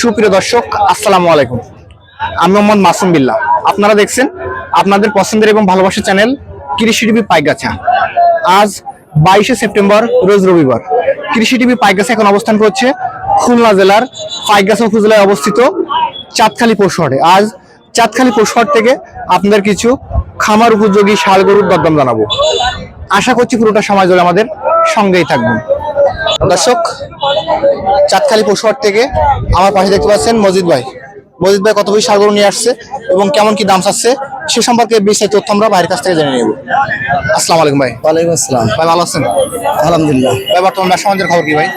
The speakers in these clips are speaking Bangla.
সুপ্রিয় দর্শক, আসসালামু আলাইকুম। আমি মোহাম্মদ মাসুম বিল্লাহ আপনারা দেখছেন আপনাদের পছন্দের এবং ভালোবাসার চ্যানেল কৃষি টিভি পাইগাছা। আজ বাইশে সেপ্টেম্বর, রোজ রবিবার। কৃষি টিভি পাইগাছা এখন অবস্থান করছে খুলনা জেলার পাইগাছা উপজেলায় অবস্থিত চাঁদখালি পশুহাটে আজ চাঁদখালি পশুহাট থেকে আপনাদের কিছু খামার উপযোগী শাল গরুর দরদাম জানাব। আশা করছি পুরোটা সময় আমাদের সঙ্গেই থাকবেন। দর্শক চাঁদখালি পশুহাট থেকে আমার পাশে দেখতে পাচ্ছেন মজিদ ভাই। মজিদ ভাই কত বেশি সাগর নিয়ে আসছে এবং কেমন কি দাম চাচ্ছে সে সম্পর্কে বিস্তারিত তথ্য আমরা ভাইয়ের কাছ থেকে জেনে নেব। আসসালামু আলাইকুম ভাই। ওয়ালাইকুম আসসালাম। ভাই ভালো আছেন? আলহামদুলিল্লাহ। ভাই বর্তমান ব্যবসা বাণিজ্যের খবর কি ভাই?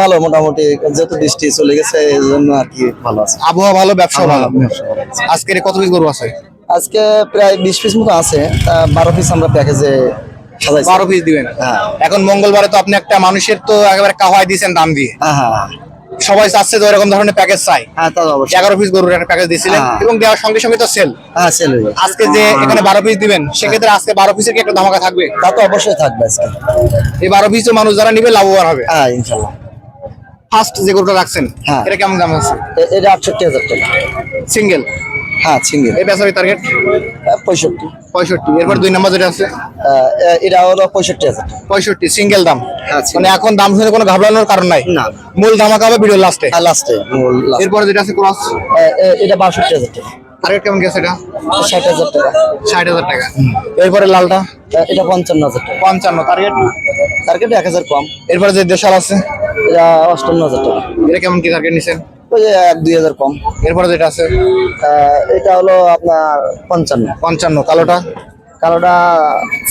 ভালো মোটামুটি যেহেতু বৃষ্টি চলে গেছে এই জন্য আর কি ভালো আছে। আবহাওয়া ভালো ব্যবসা ভালো। আজকের কত পিস গরু আছে? আজকে প্রায় বিশ পিস মতো আছে। বারো পিস আমরা প্যাকেজে বারো পিস দিবেন। হ্যাঁ। এখন মঙ্গলবারে তো আপনি একটা মানুষের তো একেবারে কাহাই দিয়েছেন দাম দিয়ে। হ্যাঁ হ্যাঁ সবাই চাচ্ছে তো এরকম ধরনের প্যাকেজ চাই। এগারো পিস গরুর একটা প্যাকেজ দিয়েছিলেন। এবং দেওয়ার সঙ্গে সঙ্গে তো সেল সেল আজকে যে এখানে বারো পিস দিবেন সেক্ষেত্রে আজকে বারো পিসের কি একটা ধামাকা থাকবে? তা তো অবশ্যই থাকবে আজকে। এই বারো পিস মানুষ যারা নিবে লাভবান হবে। হ্যাঁ ইনশাল্লাহ। ফার্স্ট যে গরুটা রাখছেন। এটা কেমন দাম আছে? এটা আটষট্টি হাজার টাকা। সিঙ্গেল হ্যাঁ সিঙ্গেল এই বেচারি টার্গেট পঁয়ষট্টি। পঁয়ষট্টি। এরপর দুই নম্বর যেটা আছে? এটা হলো পঁয়ষট্টি টাকা। পঁয়ষট্টি সিঙ্গেল দাম। হ্যাঁ, মানে এখন দাম শুনে কোনো ঘাবড়ানোর কারণ নাই? না। মূল ধামাকা হবে ভিডিও লাস্টে লাস্টে এরপরে যেটা আছে ক্রস এটা বাষট্টি হাজার টাকা। টার্গেট কেমন গেছে এটা? ষাট হাজার টাকা। ষাট হাজার টাকা। এরপরে লালটা? এটা পঞ্চান্ন হাজার টাকা। পঞ্চান্ন টার্গেট টার্গেট এক হাজার কম। এরপরে যে দেশাল আছে? এটা অষ্টান্ন হাজার টাকা। এটা কেমন কি টার্গেট নিছেন? ওই যে এক দুই হাজার কম। এরপরে যেটা আছে? আহ, এটা হলো আপনার পঞ্চান্ন। পঞ্চান্ন। কালোটা? কালোটা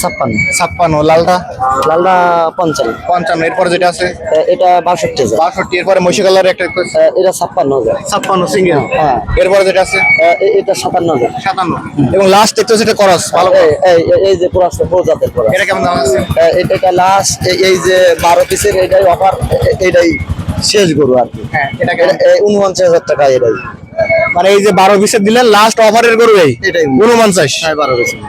ছাপ্পান্ন। ছাপ্পান্ন। লালটা? লালটা পঞ্চান্ন। পঞ্চান্ন। এরপরে যেটা আছে? এটা বাষট্টি হাজার। বাষট্টি। এরপরে মহিষি কালার একটা এটা ছাপ্পান্ন হাজার। ছাপ্পান্ন সিঙ্গেল। হ্যাঁ। এরপরে যেটা আছে? এ- এটা সাতান্ন হাজার। সাতান্ন। এবং লাস্ট দেখতে এটা করস। ভালো এই- এই- যে পুরাস্ত এটা কেমন দাম আছে? এটা লাস্ট এই যে বারো পিসের এটাই অফার এটাই। শেষ গরু আর কি। হ্যাঁ উনপঞ্চাশ হাজার টাকা এটাই। মানে এই যে বারো পিসের দিলেন লাস্ট অফারের গরু এই? এটাই। উনপঞ্চাশ? হ্যাঁ বারো পিসের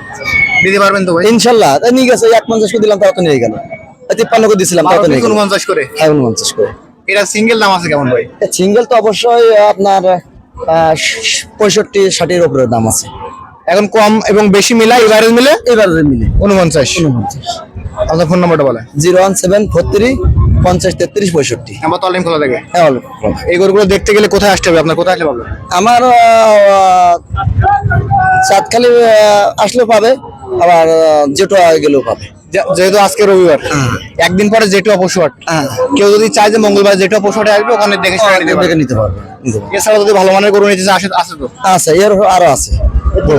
দিতে পারবেন তো ভাই? ইনশাল্লাহ। তাই নিয়ে গেছে এক পঞ্চাশ করে দিলাম তাও তো নিয়ে গেল। তিপ্পান্ন করে দিছিলাম তাও তো নিয়ে উনপঞ্চাশ করে? হ্যাঁ উনপঞ্চাশ করে। এটা সিঙ্গেল দাম আছে কেমন ভাই? সিঙ্গেল তো অবশ্যই আপনার পঁয়ষট্টি ষাটের উপরে দাম আছে। এখন কম এবং বেশি মিলা এভারেজ মিলে? এবার মিলে। উনপঞ্চাশ। উনপঞ্চাশ। আপনার ফোন নাম্বারটা বলে zero one seven four three পঞ্চাশ তেত্রিশ পঁয়ষট্টি। নাম্বার তো অনলাইন খোলা থাকে। হ্যাঁ এই গরুগুলো দেখতে গেলে কোথায় আসতে হবে? আপনার কোথায় আসলে পাবে? আমার চাঁদখালি আসলেও পাবে আবার আহ, জেটো গেলেও পাবে। যেহেতু আজকে রবিবার একদিন পরে জেটুয়া পশুহাট হ্যাঁ। কেউ যদি চায় যে মঙ্গলবার জেটুয়া পশুহাটে আসবে ওখানে দেখে নিতে পারবে। দেখে নিতে পারবে। এছাড়া যদি ভালো মানের গরু নিতে আসে আছে তো? আছে এর আরও আছে।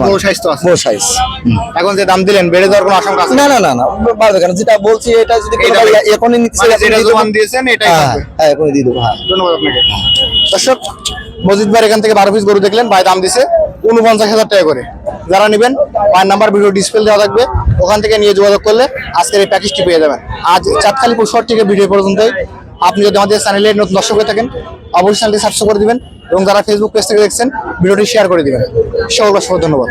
বড় সাইজ তো আছে। বড় সাইজ এখন যে দাম দিলেন বেড়ে কোনো আশঙ্কা আছে? না না না না বাড়বে কেন? যেটা বলছি এটা যদি কোনো এটা ভাই ভাই- এখনই নিতে মানে যেটা। দিয়েছেন এটাই হ্যাঁ হ্যাঁ এখনই দিয়ে দেবো হ্যাঁ। ধন্যবাদ আপনাকে। দর্শক মসজিদ ভাই এখান থেকে বারো পিস গরু দেখলেন ভাই দাম দিছে উনপঞ্চাশ হাজার টাকা করে। যারা নেবেন ভাইয়ের নাম্বার ভিডিও ডিসপ্লে দেওয়া থাকবে ওখান থেকে নিয়ে যোগাযোগ করলে আজকের এই প্যাকেজটি পেয়ে যাবেন। আজ চাঁদখালি পশুহাট থেকে ভিডিও পর্যন্তই। আপনি যদি আমাদের চ্যানেলে নতুন দর্শক হয়ে থাকেন, অবশ্যই চ্যানেলটি সাবস্ক্রাইব করে দিবেন এবং যারা ফেসবুক পেজ থেকে দেখছেন, ভিডিওটি শেয়ার করে দিবেন। সকল অসংখ্য ধন্যবাদ।